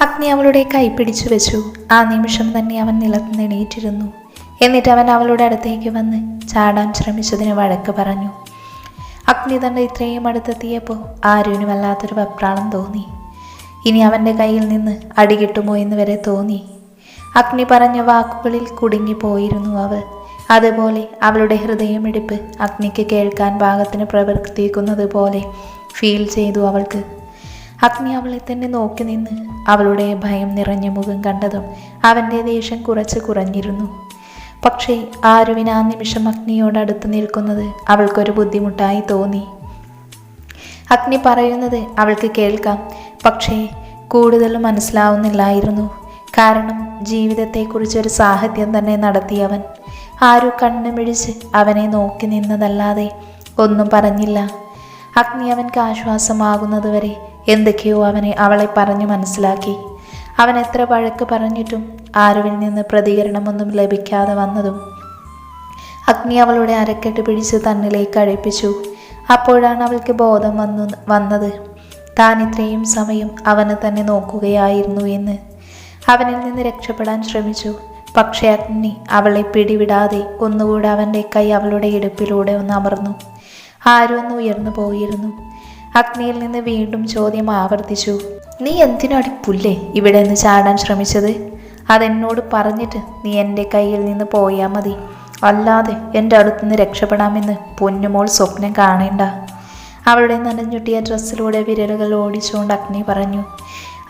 അഗ്നി അവളുടെ കൈ പിടിച്ചു വെച്ചു. ആ നിമിഷം തന്നെ അവൻ നിലത്ത് എണീറ്റിരുന്നു. എന്നിട്ട് അവൻ അവളുടെ അടുത്തേക്ക് വന്ന് ചാടാൻ ശ്രമിച്ചതിന് വഴക്ക് പറഞ്ഞു. അഗ്നി തന്നെ ഇത്രയും അടുത്തെത്തിയപ്പോൾ ആരുവിന് വല്ലാത്തൊരു വെപ്രാളം തോന്നി. ഇനി അവന്റെ കയ്യിൽ നിന്ന് അടി കിട്ടുമോ എന്ന് വരെ തോന്നി. അഗ്നി പറഞ്ഞ വാക്കുകളിൽ കുടുങ്ങിപ്പോയിരുന്നു അവൾ. അതുപോലെ അവളുടെ ഹൃദയമിടിപ്പ് അഗ്നിക്ക് കേൾക്കാൻ ഭാഗത്തിന് പ്രവർത്തിക്കുന്നത് പോലെ ഫീൽ ചെയ്തു അവൾക്ക്. അഗ്നി അവളെ തന്നെ നോക്കി നിന്ന് അവളുടെ ഭയം നിറഞ്ഞ മുഖം കണ്ടതും അവന്റെ ദേഷ്യം കുറച്ച് കുറഞ്ഞിരുന്നു. പക്ഷേ ആരുവിന് ആ നിമിഷം അഗ്നിയോട് അടുത്ത് നിൽക്കുന്നത് അവൾക്കൊരു ബുദ്ധിമുട്ടായി തോന്നി. അഗ്നി പറയുന്നത് അവൾക്ക് കേൾക്കാം പക്ഷേ കൂടുതൽ മനസ്സിലാവുന്നില്ലായിരുന്നു. കാരണം ജീവിതത്തെക്കുറിച്ചൊരു സാഹിത്യം തന്നെ നടത്തിയവൻ. ആരു കണ്ണുമിഴിച്ച് അവനെ നോക്കി നിന്നതല്ലാതെ ഒന്നും പറഞ്ഞില്ല. അഗ്നി അവൻക്ക് ആശ്വാസമാകുന്നതുവരെ എന്തൊക്കെയോ അവനെ അവളെ പറഞ്ഞു മനസ്സിലാക്കി. അവൻ എത്ര വഴക്ക് പറഞ്ഞിട്ടും ആരുവിൽ നിന്ന് പ്രതികരണമൊന്നും ലഭിക്കാതെ വന്നതും. അഗ്നി അവളുടെ അരക്കെട്ട് പിടിച്ച് തന്നിലേക്ക് അഴിപ്പിച്ചു. അപ്പോഴാണ് അവൾക്ക് ബോധം വന്നു വന്നത്. താൻ ഇത്രയും സമയം അവനെ തന്നെ നോക്കുകയായിരുന്നു എന്ന്. അവനിൽ നിന്ന് രക്ഷപ്പെടാൻ ശ്രമിച്ചു. പക്ഷേ അഗ്നി അവളെ പിടിവിടാതെ ഒന്നുകൂടെ അവന്റെ കൈ അവളുടെ ഇടുപ്പിലൂടെ ഒന്ന് അമർന്നു. ആരും ഒന്ന് ഉയർന്നു പോയിരുന്നു. അഗ്നിയിൽ നിന്ന് വീണ്ടും ചോദ്യം ആവർത്തിച്ചു. നീ എന്തിനാടി പുല്ലേ ഇവിടെ നിന്ന് ചാടാൻ ശ്രമിച്ചത്? അതെന്നോട് പറഞ്ഞിട്ട് നീ എന്റെ കയ്യിൽ നിന്ന് പോയാൽ മതി. അല്ലാതെ എന്റെ അടുത്തുനിന്ന് രക്ഷപ്പെടാമെന്ന് പൊന്നുമോൾ സ്വപ്നം കാണേണ്ട. അവളുടെ നനഞ്ഞുട്ടിയ ഡ്രസ്സിലൂടെ വിരലുകൾ ഓടിച്ചുകൊണ്ട് അഗ്നി പറഞ്ഞു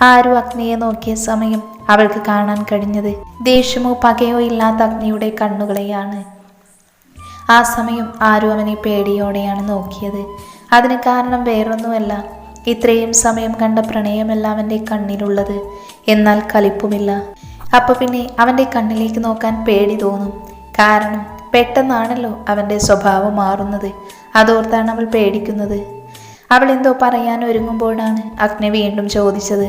ആരും അഗ്നിയെ നോക്കിയ സമയം അവൾക്ക് കാണാൻ കഴിഞ്ഞത് ദേഷ്യമോ പകയോ ഇല്ലാത്ത അഗ്നിയുടെ കണ്ണുകളെയാണ്. ആ സമയം ആരും അവനെ പേടിയോടെയാണ് നോക്കിയത്. അതിന് കാരണം വേറൊന്നുമല്ല. ഇത്രയും സമയം കണ്ട പ്രണയമെല്ലാം അവന്റെ കണ്ണിലുള്ളത്. എന്നാൽ കലിപ്പുമില്ല അപ്പൊ പിന്നെ അവന്റെ കണ്ണിലേക്ക് നോക്കാൻ പേടി തോന്നും. കാരണം പെട്ടെന്നാണല്ലോ അവന്റെ സ്വഭാവം മാറുന്നത്. അതോർത്താണ് അവൾ പേടിക്കുന്നത്. അവൾ എന്തോ പറയാൻ ഒരുങ്ങുമ്പോഴാണ് അഗ്നി വീണ്ടും ചോദിച്ചത്.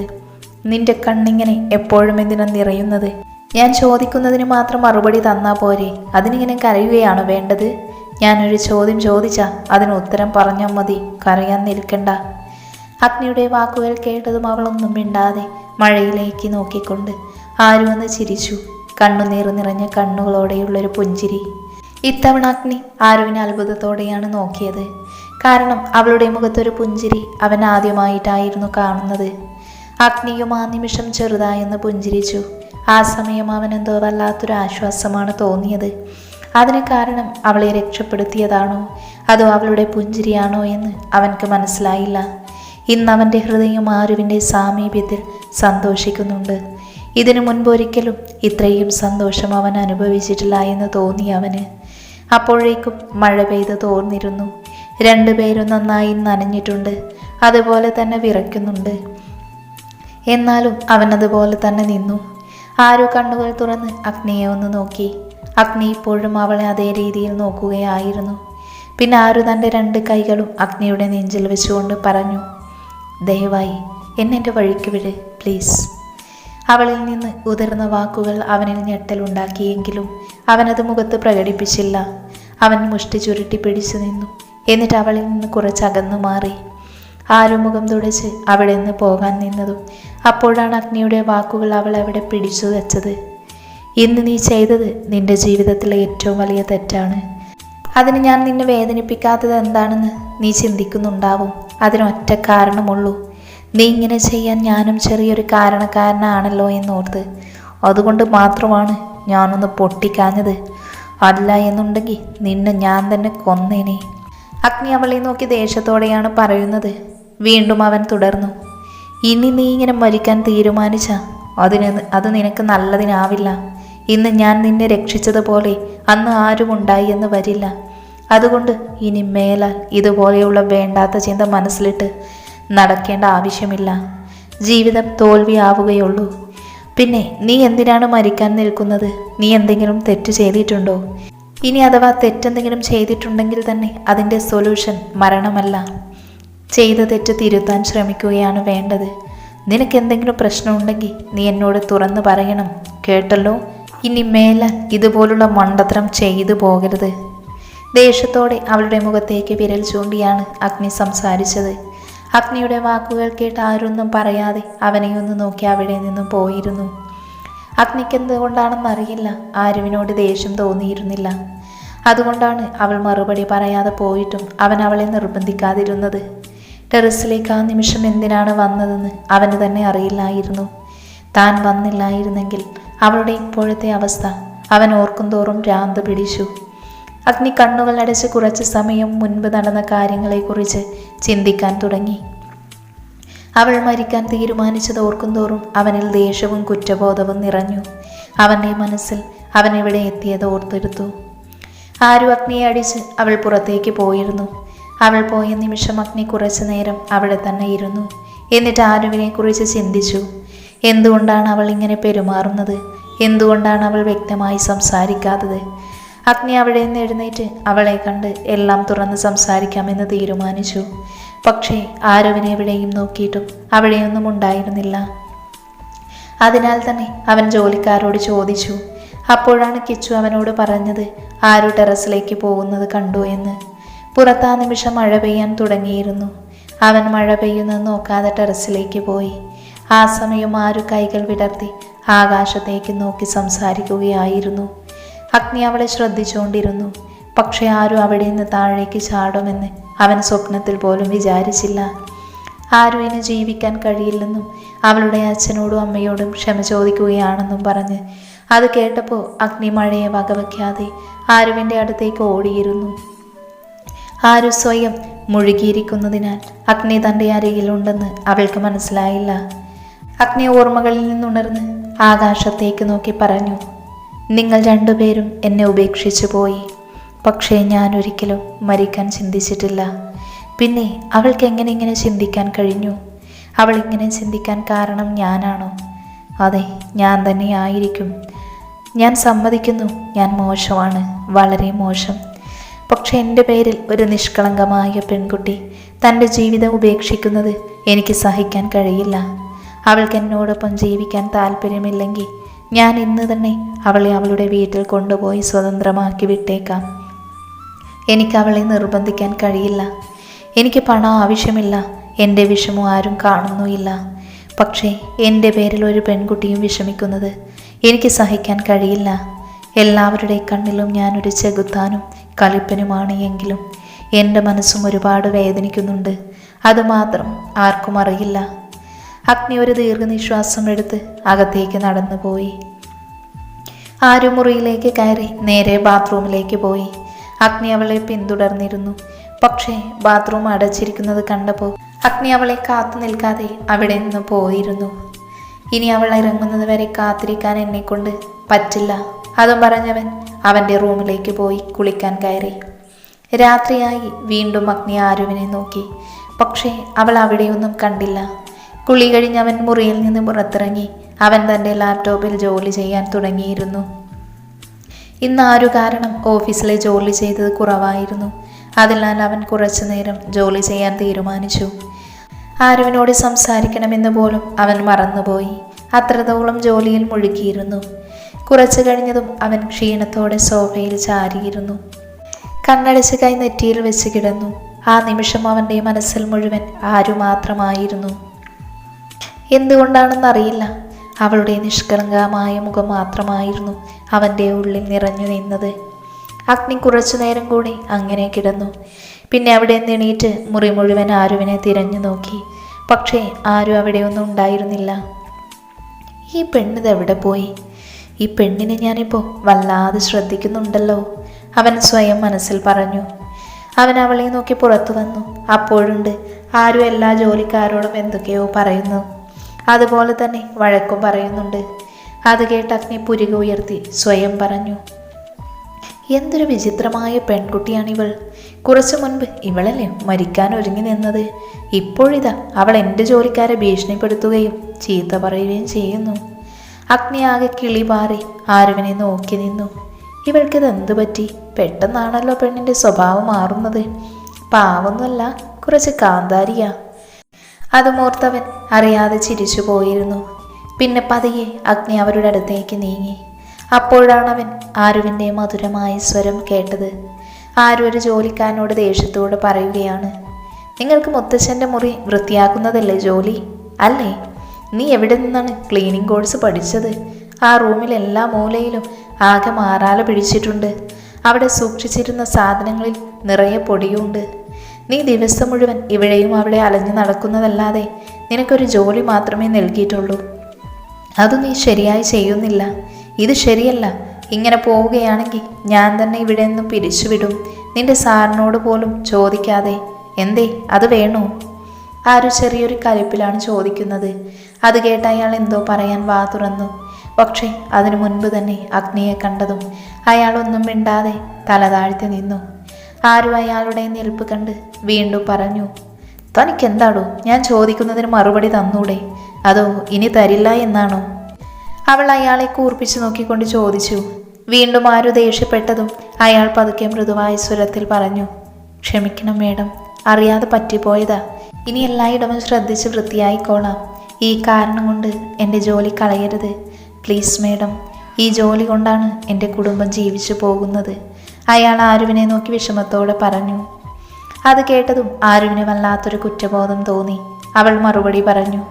നിന്റെ കണ്ണിങ്ങനെ എപ്പോഴും എന്തിനാ നിറയുന്നത്? ഞാൻ ചോദിക്കുന്നതിന് മാത്രം മറുപടി തന്നാ പോരെ. അതിനിങ്ങനെ കരയുകയാണോ വേണ്ടത്? ഞാനൊരു ചോദ്യം ചോദിച്ചാ അതിന് ഉത്തരം പറഞ്ഞാൽ മതി. കരയാൻ നിൽക്കണ്ട. അഗ്നിയുടെ വാക്കുകൾ കേട്ടതും അവളൊന്നും മിണ്ടാതെ മഴയിലേക്ക് നോക്കിക്കൊണ്ട് ആരും ഒന്ന് ചിരിച്ചു. കണ്ണുനീർ നിറഞ്ഞ കണ്ണുകളോടെയുള്ളൊരു പുഞ്ചിരി. ഇത്തവണ അഗ്നി ആരുവിനെ അത്ഭുതത്തോടെയാണ് നോക്കിയത്. കാരണം അവളുടെ മുഖത്തൊരു പുഞ്ചിരി അവൻ ആദ്യമായിട്ടായിരുന്നു കാണുന്നത്. അഗ്നിയും ആ നിമിഷം ചെറുതായെന്ന് പുഞ്ചിരിച്ചു. ആ സമയം അവനെന്തോ വല്ലാത്തൊരു ആശ്വാസമാണ് തോന്നിയത്. അതിന് കാരണം അവളെ രക്ഷപ്പെടുത്തിയതാണോ? അതോ അവളുടെ പുഞ്ചിരിയാണോ എന്ന് അവൻക്ക് മനസ്സിലായില്ല. ഇന്ന് അവന്റെ ഹൃദയം ആരുവിന്റെ സാമീപ്യത്തിൽ സന്തോഷിക്കുന്നുണ്ട്. ഇതിനു മുൻപൊരിക്കലും ഇത്രയും സന്തോഷം അവൻ അനുഭവിച്ചിട്ടില്ല എന്ന് തോന്നി അവന്. അപ്പോഴേക്കും മഴ പെയ്ത് തോർന്നിരുന്നു. രണ്ടുപേരും നന്നായി നനഞ്ഞിട്ടുണ്ട്. അതുപോലെ തന്നെ വിറയ്ക്കുന്നുണ്ട്. എന്നാലും അവൻ അതുപോലെ തന്നെ നിന്നു. ആരോ കണ്ണുകൾ തുറന്ന് അഗ്നിയെ ഒന്ന് നോക്കി. അഗ്നി ഇപ്പോഴും അവളെ അതേ രീതിയിൽ നോക്കുകയായിരുന്നു. പിന്നെ ആരു തന്റെ രണ്ട് കൈകളും അഗ്നിയുടെ നെഞ്ചിൽ വെച്ചുകൊണ്ട് പറഞ്ഞു ദയവായി എന്നെ എന്റെ വഴിക്ക് വിട് പ്ലീസ്. അവളിൽ നിന്ന് ഉതിർന്ന വാക്കുകൾ അവനിൽ ഞെട്ടലുണ്ടാക്കിയെങ്കിലും അവനത് മുഖത്ത് പ്രകടിപ്പിച്ചില്ല. അവൻ മുഷ്ടി ചുരുട്ടി പിടിച്ചു നിന്നു. എന്നിട്ട് അവളിൽ നിന്ന് കുറച്ചകന്നു മാറി. ആരുമുഖം തുടച്ച് അവിടെ നിന്ന് പോകാൻ നിന്നതും അപ്പോഴാണ് അഗ്നിയുടെ വാക്കുകൾ അവൾ അവിടെ പിടിച്ചു വെച്ചത്. ഇന്ന് നീ ചെയ്തത് നിന്റെ ജീവിതത്തിലെ ഏറ്റവും വലിയ തെറ്റാണ്. അതിന് ഞാൻ നിന്നെ വേദനിപ്പിക്കാത്തത് എന്താണെന്ന് നീ ചിന്തിക്കുന്നുണ്ടാവും. അതിനൊറ്റ കാരണമുള്ളൂ. നീ ഇങ്ങനെ ചെയ്യാൻ ഞാനും ചെറിയൊരു കാരണക്കാരനാണല്ലോ എന്നോർത്ത്. അതുകൊണ്ട് മാത്രമാണ് ഞാനൊന്ന് പൊട്ടിക്കാഞ്ഞത്. അല്ല എന്നുണ്ടെങ്കിൽ നിന്നെ ഞാൻ തന്നെ കൊന്നേനെ. അഗ്നി അവളെ നോക്കി ദേഷ്യത്തോടെയാണ് പറയുന്നത്. വീണ്ടും അവൻ തുടർന്നു. ഇനി നീ ഇങ്ങനെ മരിക്കാൻ തീരുമാനിച്ച അതിന് അത് നിനക്ക് നല്ലതിനാവില്ല. ഇന്ന് ഞാൻ നിന്നെ രക്ഷിച്ചതുപോലെ അന്ന് ആരും ഉണ്ടായി എന്ന് വരില്ല. അതുകൊണ്ട് ഇനി മേലാൽ ഇതുപോലെയുള്ള വേണ്ടാത്ത ചിന്ത മനസ്സിലിട്ട് നടക്കേണ്ട ആവശ്യമില്ല. ജീവിതം തോൽവിയാവുകയുള്ളൂ പിന്നെ നീ എന്തിനാണ് മരിക്കാൻ നിൽക്കുന്നത്? നീ എന്തെങ്കിലും തെറ്റ് ചെയ്തിട്ടുണ്ടോ? ഇനി അഥവാ തെറ്റെന്തെങ്കിലും ചെയ്തിട്ടുണ്ടെങ്കിൽ തന്നെ അതിന്റെ സൊല്യൂഷൻ മരണമല്ല. ചെയ്ത തെറ്റ് തിരുത്താൻ ശ്രമിക്കുകയാണ് വേണ്ടത്. നിനക്ക് എന്തെങ്കിലും പ്രശ്നമുണ്ടെങ്കിൽ നീ എന്നോട് തുറന്നു പറയണം. കേട്ടല്ലോ? ഇനി മേല ഇതുപോലുള്ള മണ്ടത്തരം ചെയ്തു പോകരുത്. ദേഷ്യത്തോടെ അവളുടെ മുഖത്തേക്ക് വിരൽ ചൂണ്ടിയാണ് അഗ്നി സംസാരിച്ചത്. അഗ്നിയുടെ വാക്കുകൾ കേട്ട് ആരൊന്നും പറയാതെ അവനെ നോക്കി അവിടെ നിന്നും പോയിരുന്നു. അഗ്നിക്ക് എന്തുകൊണ്ടാണെന്നറിയില്ല ആരുവിനോട് ദേഷ്യം തോന്നിയിരുന്നില്ല. അതുകൊണ്ടാണ് അവൾ മറുപടി പറയാതെ പോയിട്ടും അവൻ അവളെ നിർബന്ധിക്കാതിരുന്നത്. ടെറസിലേക്ക് ആ നിമിഷം എന്തിനാണ് വന്നതെന്ന് അവന് തന്നെ അറിയില്ലായിരുന്നു. താൻ വന്നില്ലായിരുന്നെങ്കിൽ അവളുടെ ഇപ്പോഴത്തെ അവസ്ഥ അവൻ ഓർക്കുന്തോറും രാന്ത് പിടിച്ചു. അഗ്നി കണ്ണുകൾ അടച്ച് കുറച്ച് സമയം മുൻപ് നടന്ന കാര്യങ്ങളെക്കുറിച്ച് ചിന്തിക്കാൻ തുടങ്ങി. അവൾ മരിക്കാൻ തീരുമാനിച്ചത് ഓർക്കുന്തോറും അവനിൽ ദേഷ്യവും കുറ്റബോധവും നിറഞ്ഞു. അവന്റെ മനസ്സിൽ അവൻ ഇവിടെ എത്തിയത് ഓർത്തെടുത്തു. ആരു അഗ്നിയെ അടിച്ച് അവൾ പുറത്തേക്ക് പോയിരുന്നു. അവൾ പോയ നിമിഷം അഗ്നി കുറച്ചു നേരം അവിടെ തന്നെ ഇരുന്നു. എന്നിട്ട് ആരുവിനെക്കുറിച്ച് ചിന്തിച്ചു. എന്തുകൊണ്ടാണ് അവൾ ഇങ്ങനെ പെരുമാറുന്നത്? എന്തുകൊണ്ടാണ് അവൾ വ്യക്തമായി സംസാരിക്കാത്തത്? അഗ്നി അവിടെ നിന്ന് എഴുന്നേറ്റ് അവളെ കണ്ട് എല്ലാം തുറന്ന് സംസാരിക്കാമെന്ന് തീരുമാനിച്ചു. പക്ഷേ ആരവിനെ എവിടെയും നോക്കിയിട്ടും അവിടെയൊന്നും ഉണ്ടായിരുന്നില്ല. അതിനാൽ തന്നെ അവൻ ജോലിക്കാരോട് ചോദിച്ചു അപ്പോഴാണ് കിച്ചു അവനോട് പറഞ്ഞത് ആരു ടെറസിലേക്ക് പോകുന്നത് കണ്ടു എന്ന്? പുറത്ത് നിമിഷം മഴ പെയ്യാൻ തുടങ്ങിയിരുന്നു. അവൻ മഴ പെയ്യുന്നത് നോക്കാതെ ടെറസിലേക്ക് പോയി. ആ സമയം ആരു കൈകൾ വിടർത്തി ആകാശത്തേക്ക് നോക്കി സംസാരിക്കുകയായിരുന്നു. അഗ്നി അവളെ ശ്രദ്ധിച്ചുകൊണ്ടിരുന്നു. പക്ഷെ ആരും അവിടെ നിന്ന് താഴേക്ക് ചാടുമെന്ന് അവൻ സ്വപ്നത്തിൽ പോലും വിചാരിച്ചില്ല. ആരും ഇനി ജീവിക്കാൻ കഴിയില്ലെന്നും അവളുടെ അച്ഛനോടും അമ്മയോടും ക്ഷമ ചോദിക്കുകയാണെന്നും പറഞ്ഞ് അത് കേട്ടപ്പോൾ അഗ്നി മഴയെ വകവയ്ക്കാതെ ആരുവിന്റെ അടുത്തേക്ക് ഓടിയിരുന്നു. ആരു സ്വയം മുഴുകിയിരിക്കുന്നതിനാൽ അഗ്നി തന്റെ അരികിലുണ്ടെന്ന് അവൾക്ക് മനസ്സിലായില്ല. അഗ്നി ഓർമ്മകളിൽ നിന്നുണർന്ന് ആകാശത്തേക്ക് നോക്കി പറഞ്ഞു നിങ്ങൾ രണ്ടുപേരും എന്നെ ഉപേക്ഷിച്ചു പോയി. പക്ഷേ ഞാൻ ഒരിക്കലും മരിക്കാൻ ചിന്തിച്ചിട്ടില്ല. പിന്നെ അവൾക്ക് എങ്ങനെ ഇങ്ങനെ ചിന്തിക്കാൻ കഴിഞ്ഞു? അവൾ ഇങ്ങനെ ചിന്തിക്കാൻ കാരണം ഞാനാണോ? അതെ ഞാൻ തന്നെ ആയിരിക്കും. ഞാൻ സമ്മതിക്കുന്നു ഞാൻ മോശമാണ് വളരെ മോശം. പക്ഷെ എന്റെ പേരിൽ ഒരു നിഷ്കളങ്കമായ പെൺകുട്ടി തന്റെ ജീവിതം ഉപേക്ഷിക്കുന്നത് എനിക്ക് സഹിക്കാൻ കഴിയില്ല. അവൾക്ക് എന്നോടൊപ്പം ജീവിക്കാൻ താല്പര്യമില്ലെങ്കിൽ ഞാൻ ഇന്ന് തന്നെ അവളെ അവളുടെ വീട്ടിൽ കൊണ്ടുപോയി സ്വതന്ത്രമാക്കി വിട്ടേക്കാം. എനിക്ക് അവളെ നിർബന്ധിക്കാൻ കഴിയില്ല. എനിക്ക് പണം ആവശ്യമില്ല. എന്റെ വിഷമം ആരും കാണുന്നുമില്ല. പക്ഷേ എന്റെ പേരിൽ ഒരു പെൺകുട്ടിയും വിഷമിക്കുന്നത് എനിക്ക് സഹിക്കാൻ കഴിയില്ല. എല്ലാവരുടെ കണ്ണിലും ഞാനൊരു ചെകുത്താനും കളിപ്പനുമാണ് എങ്കിലും എന്റെ മനസ്സും ഒരുപാട് വേദനിക്കുന്നുണ്ട്. അതുമാത്രം ആർക്കും അറിയില്ല. അഗ്നി ഒരു ദീർഘനിശ്വാസം എടുത്ത് അകത്തേക്ക് നടന്നു പോയി കയറി നേരെ ബാത്റൂമിലേക്ക് പോയി. അഗ്നി അവളെ പിന്തുടർന്നിരുന്നു. പക്ഷേ ബാത്റൂം അടച്ചിരിക്കുന്നത് കണ്ടപ്പോൾ അഗ്നി അവളെ കാത്തു നിൽക്കാതെ അവിടെ നിന്ന് പോയിരുന്നു. ഇനി അവൾ ഇറങ്ങുന്നത് വരെ കാത്തിരിക്കാൻ എന്നെ കൊണ്ട് പറ്റില്ല. അതും പറഞ്ഞവൻ അവന്റെ റൂമിലേക്ക് പോയി കുളിക്കാൻ കയറി. രാത്രിയായി വീണ്ടും അഗ്നി ആരുവിനെ നോക്കി. പക്ഷേ അവൾ അവിടെയൊന്നും കണ്ടില്ല. കുളി കഴിഞ്ഞ് അവൻ മുറിയിൽ നിന്ന് പുറത്തിറങ്ങി. അവൻ തന്റെ ലാപ്ടോപ്പിൽ ജോലി ചെയ്യാൻ തുടങ്ങിയിരുന്നു. ഇന്ന് ഒരു കാരണം ഓഫീസിലെ ജോലി ചെയ്തത് കുറവായിരുന്നു. അതിനാൽ അവൻ കുറച്ചു നേരം ജോലി ചെയ്യാൻ തീരുമാനിച്ചു. ആരുവിനോട് സംസാരിക്കണമെന്ന് പോലും അവൻ മറന്നുപോയി. അത്രത്തോളം ജോലിയിൽ മുഴുകിയിരുന്നു. കുറച്ചു കഴിഞ്ഞതും അവൻ ക്ഷീണത്തോടെ സോഫയിൽ ചാരിയിരുന്നു. കണ്ണടച്ച് കൈ നെറ്റിയിൽ വെച്ച് കിടന്നു. ആ നിമിഷം അവന്റെ മനസ്സിൽ മുഴുവൻ ആരു മാത്രമായിരുന്നു എന്തുകൊണ്ടാണെന്നറിയില്ല. അവളുടെ നിഷ്കളങ്കമായ മുഖം മാത്രമായിരുന്നു അവന്റെ ഉള്ളിൽ നിറഞ്ഞു നിന്നത്. അഗ്നി കുറച്ചു നേരം കൂടി അങ്ങനെ കിടന്നു. പിന്നെ അവിടെ നിണീറ്റ് മുറി മുഴുവൻ ആരുവിനെ തിരഞ്ഞു നോക്കി. പക്ഷേ ആരും അവിടെ ഒന്നും ഉണ്ടായിരുന്നില്ല. ഈ പെണ്ണിത് എവിടെ പോയി? ഈ പെണ്ണിനെ ഞാനിപ്പോൾ വല്ലാതെ ശ്രദ്ധിക്കുന്നുണ്ടല്ലോ. അവൻ സ്വയം മനസ്സിൽ പറഞ്ഞു. അവൻ അവളെ നോക്കി പുറത്തു വന്നു. അപ്പോഴുണ്ട് ആരും എല്ലാ ജോലിക്കാരോടും എന്തൊക്കെയോ പറയുന്നു. അതുപോലെ തന്നെ വഴക്കും പറയുന്നുണ്ട്. അത് കേട്ട് അഗ്നി പുരുക ഉയർത്തി സ്വയം പറഞ്ഞു എന്തൊരു വിചിത്രമായ പെൺകുട്ടിയാണിവൾ. കുറച്ചു മുൻപ് ഇവളല്ലേ മരിക്കാൻ ഒരുങ്ങി നിന്നത്. ഇപ്പോഴിതാ അവൾ എന്റെ ജോലിക്കാരെ ഭീഷണിപ്പെടുത്തുകയും ചീത്ത പറയുകയും ചെയ്യുന്നു. അഗ്നി ആകെ കിളി പാറി ആരുവിനെ നോക്കി നിന്നു. ഇവൾക്കിത് എന്തു പറ്റി? പെട്ടെന്നാണല്ലോ പെണ്ണിന്റെ സ്വഭാവം മാറുന്നത്. പാവൊന്നുമല്ല കുറച്ച് കാന്താരിയാ. അതുമോർത്തവൻ അറിയാതെ ചിരിച്ചു പോയിരുന്നു. പിന്നെ പതിയെ അഗ്നി അവരുടെ അടുത്തേക്ക് നീങ്ങി. അപ്പോഴാണ് അവൻ ആരുവിന്റെ മധുരമായ സ്വരം കേട്ടത്. ആരു ഒരു ജോലിക്കാരനോട് ദേഷ്യത്തോട് പറയുകയാണ് നിങ്ങൾക്ക് മുത്തശ്ശന്റെ മുറി വൃത്തിയാക്കുന്നതല്ലേ ജോലി? അല്ലേ? നീ എവിടെ നിന്നാണ് ക്ലീനിങ് കോഴ്സ് പഠിച്ചത്? ആ റൂമിൽ എല്ലാ മൂലയിലും ആകെ മാറാല പിടിച്ചിട്ടുണ്ട്. അവിടെ സൂക്ഷിച്ചിരുന്ന സാധനങ്ങളിൽ നിറയെ പൊടിയുണ്ട്. നീ ദിവസം മുഴുവൻ ഇവിടെയും അവിടെ അലഞ്ഞു നടക്കുന്നതല്ലാതെ നിനക്കൊരു ജോലി മാത്രമേ നൽകിയിട്ടുള്ളൂ. അത് നീ ശരിയായി ചെയ്യുന്നില്ല. ഇത് ശരിയല്ല. ഇങ്ങനെ പോവുകയാണെങ്കിൽ ഞാൻ തന്നെ ഇവിടെ നിന്നും പിരിച്ചുവിടും. നിന്റെ സാറിനോട് പോലും ചോദിക്കാതെ. എന്തേ? അത് വേണോ? ആരു ചെറിയൊരു കലിപ്പിലാണ് ചോദിക്കുന്നത്. അത് കേട്ട അയാൾ എന്തോ പറയാൻ വാ തുറന്നു. പക്ഷേ അതിനു മുൻപ് തന്നെ അഗ്നിയെ കണ്ടതും അയാളൊന്നും മിണ്ടാതെ തല താഴ്ത്തി നിന്നു. ആരും അയാളുടെ നിൽപ്പ് കണ്ട് വീണ്ടും പറഞ്ഞു തനിക്കെന്താടോ? ഞാൻ ചോദിക്കുന്നതിന് മറുപടി തന്നൂടെ. അതോ ഇനി തരില്ല എന്നാണോ? അവൾ അയാളെ കൂർപ്പിച്ചു നോക്കിക്കൊണ്ട് ചോദിച്ചു. വീണ്ടും ആരു ദേഷ്യപ്പെട്ടതും അയാൾ പതുക്കെ മൃദുവായ സ്വരത്തിൽ പറഞ്ഞു ക്ഷമിക്കണം മേഡം അറിയാതെ പറ്റിപ്പോയതാ. ഇനി എല്ലായിടവും ശ്രദ്ധിച്ച് വൃത്തിയായിക്കോളാം. ഈ കാരണം കൊണ്ട് എന്റെ ജോലി കളയരുത്. പ്ലീസ് മേഡം ഈ ജോലി കൊണ്ടാണ് എന്റെ കുടുംബം ജീവിച്ചു പോകുന്നത്. അയാൾ ആരുവിനെ നോക്കി വിഷമത്തോടെ പറഞ്ഞു. അത് കേട്ടതും ആരുവിന് വല്ലാത്തൊരു കുറ്റബോധം തോന്നി. അവൾ മറുപടി പറഞ്ഞു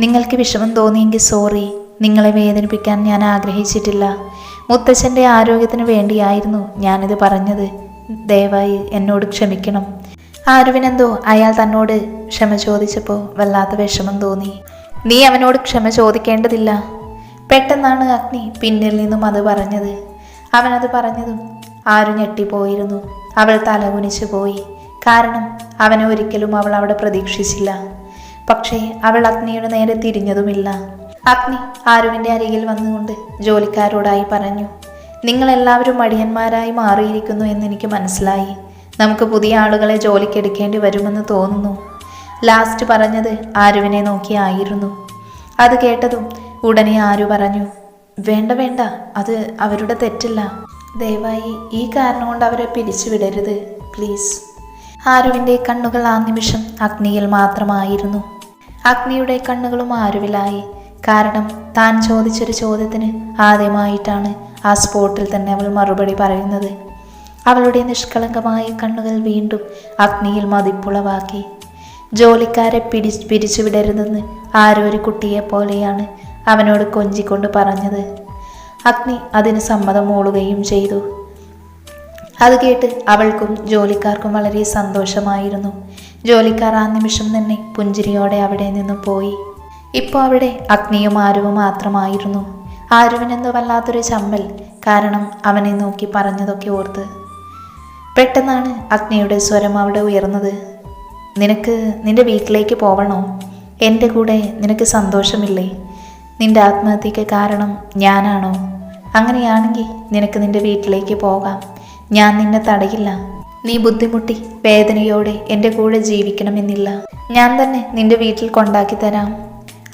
നിങ്ങൾക്ക് വിഷമം തോന്നിയെങ്കിൽ സോറി. നിങ്ങളെ വേദനിപ്പിക്കാൻ ഞാൻ ആഗ്രഹിച്ചിട്ടില്ല. മുത്തച്ഛന്റെ ആരോഗ്യത്തിന് വേണ്ടിയായിരുന്നു ഞാനിത് പറഞ്ഞത്. ദയവായി എന്നോട് ക്ഷമിക്കണം. ആരുവിനെന്തോ അയാൾ തന്നോട് ക്ഷമ ചോദിച്ചപ്പോൾ വല്ലാത്ത വിഷമം തോന്നി. നീ അവനോട് ക്ഷമ ചോദിക്കേണ്ടതില്ല. പെട്ടെന്നാണ് അഗ്നി പിന്നിൽ നിന്നും അത് പറഞ്ഞത്. അവനത് പറഞ്ഞതും ആരു ഞെട്ടിപ്പോയിരുന്നു? അവൾ തലകുനിച്ചു പോയി. കാരണം അവനെ ഒരിക്കലും അവൾ അവിടെ പ്രതീക്ഷിച്ചില്ല. പക്ഷേ അവൾ അഗ്നിയുടെ നേരെ തിരിഞ്ഞതുമില്ല. അഗ്നി ആരുവിന്റെ അരികിൽ വന്നുകൊണ്ട് ജോലിക്കാരോടായി പറഞ്ഞു നിങ്ങളെല്ലാവരും മടിയന്മാരായി മാറിയിരിക്കുന്നു എന്നെനിക്ക് മനസ്സിലായി. നമുക്ക് പുതിയ ആളുകളെ ജോലിക്കെടുക്കേണ്ടി വരുമെന്ന് തോന്നുന്നു ലാസ്റ്റ് പറഞ്ഞത് ആരുവിനെ നോക്കിയായിരുന്നു അത് കേട്ടതും ഉടനെ ആരു പറഞ്ഞു വേണ്ട വേണ്ട. അത് അവരുടെ തെറ്റല്ല. ദയവായി ഈ കാരണം കൊണ്ട് അവരെ പിരിച്ചുവിടരുത് പ്ലീസ്. ആരുവിന്റെ കണ്ണുകൾ ആ നിമിഷം അഗ്നിയിൽ മാത്രമായിരുന്നു. അഗ്നിയുടെ കണ്ണുകളും ആരുവിലായി. കാരണം താൻ ചോദിച്ചൊരു ചോദ്യത്തിന് ആദ്യമായിട്ടാണ് ആ സ്പോട്ടിൽ തന്നെ അവൾ മറുപടി പറയുന്നത്. അവളുടെ നിഷ്കളങ്കമായ കണ്ണുകൾ വീണ്ടും അഗ്നിയിൽ മതിപ്പുളവാക്കി. ജോലിക്കാരെ പിടി പിരിച്ചുവിടരുതെന്ന് ആരോ ഒരു കുട്ടിയെ പോലെയാണ് അവനോട് കൊഞ്ചിക്കൊണ്ട് പറഞ്ഞത്. അഗ്നി അതിന് സമ്മതം മൂളുകയും ചെയ്തു. അത് കേട്ട് അവൾക്കും ജോലിക്കാർക്കും വളരെ സന്തോഷമായിരുന്നു. ജോലിക്കാർ ആ നിമിഷം തന്നെ പുഞ്ചിരിയോടെ അവിടെ നിന്നും പോയി. ഇപ്പോൾ അവിടെ അഗ്നിയും ആരുവും മാത്രമായിരുന്നു. ആരുവിനെന്ന് വല്ലാത്തൊരു ചമ്മൽ കാരണം അവനെ നോക്കി പറഞ്ഞതൊക്കെ ഓർത്ത്. പെട്ടെന്നാണ് അഗ്നിയുടെ സ്വരം അവിടെ ഉയർന്നത്. നിനക്ക് നിന്റെ വീട്ടിലേക്ക് പോവണോ? എന്റെ കൂടെ നിനക്ക് സന്തോഷമില്ലേ? നിന്റെ ആത്മഹത്യക്ക് കാരണം ഞാനാണോ? അങ്ങനെയാണെങ്കിൽ നിനക്ക് നിന്റെ വീട്ടിലേക്ക് പോകാം. ഞാൻ നിന്നെ തടയില്ല. നീ ബുദ്ധിമുട്ടി വേദനയോടെ എന്റെ കൂടെ ജീവിക്കണമെന്നില്ല. ഞാൻ തന്നെ നിന്റെ വീട്ടിൽ കൊണ്ടാക്കി തരാം.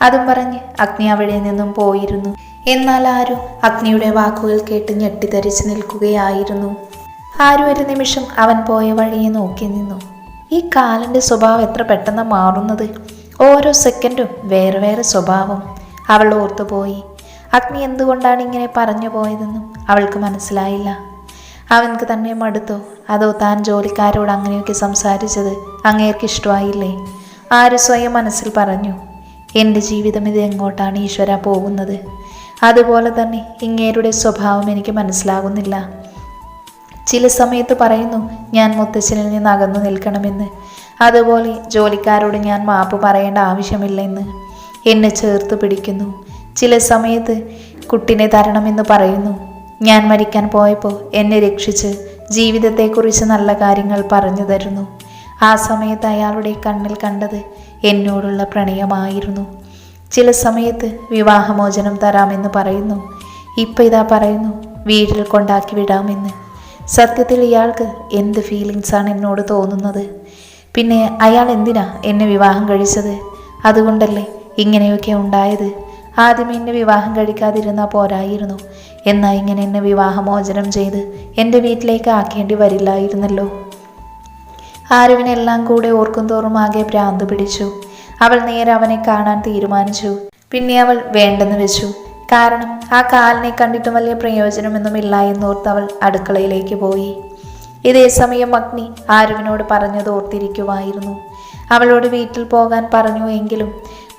അതും പറഞ്ഞ് അഗ്നി അവിടെ നിന്നും പോയിരുന്നു. എന്നാൽ ആരും അഗ്നിയുടെ വാക്കുകൾ കേട്ട് ഞെട്ടിത്തരിച്ചു നിൽക്കുകയായിരുന്നു. ആരും ഒരു നിമിഷം അവൻ പോയ വഴിയെ നോക്കി നിന്നു. ഈ കാലന്റെ സ്വഭാവം എത്ര പെട്ടെന്ന് മാറുന്നത്? ഓരോ സെക്കൻഡും വേറെ വേറെ സ്വഭാവം. അവൾ ഓർത്തുപോയി അഗ്നി എന്തുകൊണ്ടാണ് ഇങ്ങനെ പറഞ്ഞു പോയതെന്നും അവൾക്ക് മനസ്സിലായില്ല. അവൻക്ക് തന്നെ മടുത്തോ. അതോ താൻ ജോലിക്കാരോട് അങ്ങനെയൊക്കെ സംസാരിച്ചത് അങ്ങേർക്ക് ഇഷ്ടമായില്ലേ? ആര് സ്വയം മനസ്സിൽ പറഞ്ഞു എന്റെ ജീവിതം ഇത് എങ്ങോട്ടാണ് ഈശ്വര പോകുന്നത്? അതുപോലെ തന്നെ ഇങ്ങേരുടെ സ്വഭാവം എനിക്ക് മനസ്സിലാകുന്നില്ല. ചില സമയത്ത് പറയുന്നു ഞാൻ മുത്തച്ഛനിൽ നിന്ന് അകന്നു നിൽക്കണമെന്ന്. അതുപോലെ ജോലിക്കാരോട് ഞാൻ മാപ്പ് പറയേണ്ട ആവശ്യമില്ലെന്ന്. എന്നെ ചേർത്ത് പിടിക്കുന്നു. ചില സമയത്ത് കുട്ടിനെ തരണമെന്ന് പറയുന്നു. ഞാൻ മരിക്കാൻ പോയപ്പോൾ എന്നെ രക്ഷിച്ച് ജീവിതത്തെക്കുറിച്ച് നല്ല കാര്യങ്ങൾ പറഞ്ഞു തരുന്നു. ആ സമയത്ത് അയാളുടെ കണ്ണിൽ കണ്ടത് എന്നോടുള്ള പ്രണയമായിരുന്നു. ചില സമയത്ത് വിവാഹമോചനം തരാമെന്ന് പറയുന്നു. ഇപ്പം ഇതാ പറയുന്നു വീട്ടിൽ കൊണ്ടാക്കി വിടാമെന്ന്. സത്യത്തിൽ ഇയാൾക്ക് എന്ത് ഫീലിങ്സാണ് എന്നോട് തോന്നുന്നത്? പിന്നെ അയാൾ എന്തിനാ എന്നെ വിവാഹം കഴിച്ചത്? അതുകൊണ്ടല്ലേ ഇങ്ങനെയൊക്കെ ഉണ്ടായത്. ആദ്യം എന്നെ വിവാഹം കഴിക്കാതിരുന്നാൽ പോരായിരുന്നു. എന്നാൽ ഇങ്ങനെ എന്നെ വിവാഹമോചനം ചെയ്ത് എന്റെ വീട്ടിലേക്ക് ആക്കേണ്ടി വരില്ലായിരുന്നല്ലോ. ആരുവിനെല്ലാം കൂടെ ഓർക്കും തോറും ആകെ ഭ്രാന്ത് പിടിച്ചു. അവൾ നേരെ അവനെ കാണാൻ തീരുമാനിച്ചു. പിന്നെ അവൾ വേണ്ടെന്ന് വെച്ചു. കാരണം ആ കാലിനെ കണ്ടിട്ടും വലിയ പ്രയോജനമൊന്നുമില്ല എന്നോർത്ത് അവൾ അടുക്കളയിലേക്ക് പോയി. ഇതേ സമയം അഗ്നി ആരുവിനോട് പറഞ്ഞത് ഓർത്തിരിക്കുമായിരുന്നു അവളോട് വീട്ടിൽ പോകാൻ പറഞ്ഞു എങ്കിലും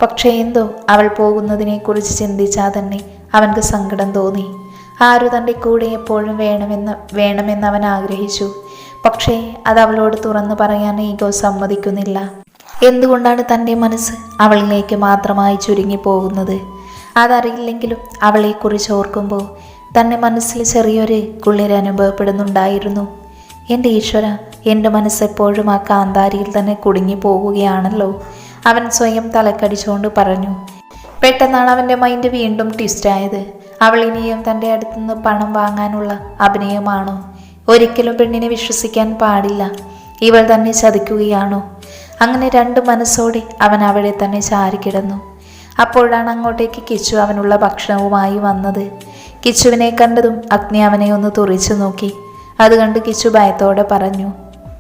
പക്ഷേ എന്തോ അവൾ പോകുന്നതിനെക്കുറിച്ച് ചിന്തിച്ചാൽ തന്നെ അവൻക്ക് സങ്കടം തോന്നി. ആരു തന്റെ കൂടെ എപ്പോഴും വേണമെന്ന് വേണമെന്ന് അവൻ ആഗ്രഹിച്ചു. പക്ഷേ അത് അവളോട് തുറന്നു പറയാൻ ഈഗോ സമ്മതിക്കുന്നില്ല. എന്തുകൊണ്ടാണ് തന്റെ മനസ്സ് അവളിലേക്ക് മാത്രമായി ചുരുങ്ങി പോകുന്നത്? അതറിയില്ലെങ്കിലും അവളെക്കുറിച്ച് ഓർക്കുമ്പോൾ തന്റെ മനസ്സിൽ ചെറിയൊരു കുളിർ അനുഭവപ്പെടുന്നുണ്ടായിരുന്നു. എന്റെ ഈശ്വര എന്റെ മനസ്സെപ്പോഴും ആ കാന്താരിയിൽ തന്നെ കുടുങ്ങി പോകുകയാണല്ലോ. അവൻ സ്വയം തലക്കടിച്ചുകൊണ്ട് പറഞ്ഞു പെട്ടെന്നാണ് അവന്റെ മൈൻഡ് വീണ്ടും ട്വിസ്റ്റായത് അവൾ ഇനിയും തന്റെ അടുത്തുനിന്ന് പണം വാങ്ങാനുള്ള അഭിനയമാണോ? ഒരിക്കലും പെണ്ണിനെ വിശ്വസിക്കാൻ പാടില്ല. ഇവൾ തന്നെ ചതിക്കുകയാണോ? അങ്ങനെ രണ്ട് മനസ്സോടെ അവൻ അവളെ തന്നെ ചാരിക്കിടന്നു. അപ്പോഴാണ് അങ്ങോട്ടേക്ക് കിച്ചു അവനുള്ള ഭക്ഷണവുമായി വന്നത്. കിച്ചുവിനെ കണ്ടതും അഗ്നി അവനെ ഒന്ന് തുറിച്ചു നോക്കി. അത് കണ്ട് കിച്ചു ഭയത്തോടെ പറഞ്ഞു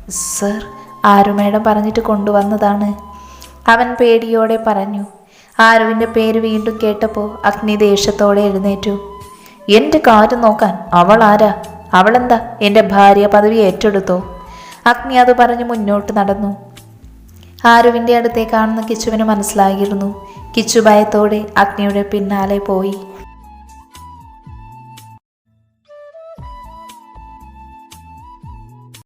സർ ആരുമേടം പറഞ്ഞിട്ട് കൊണ്ടുവന്നതാണ്? അവൻ പേടിയോടെ പറഞ്ഞു ആരുവിന്റെ പേര് വീണ്ടും കേട്ടപ്പോൾ അഗ്നി ദേഷ്യത്തോടെ എഴുന്നേറ്റു. എന്റെ കാര്യം നോക്കാൻ അവൾ ആരാ? അവളെന്താ എന്റെ ഭാര്യ പദവി ഏറ്റെടുത്തോ? അഗ്നി അത് പറഞ്ഞ് മുന്നോട്ട് നടന്നു. ആരുവിന്റെ അടുത്തേക്കാണെന്ന് കിച്ചുവിന് മനസ്സിലായിരുന്നു. കിച്ചു ഭയത്തോടെ അഗ്നിയുടെ പിന്നാലെ പോയി.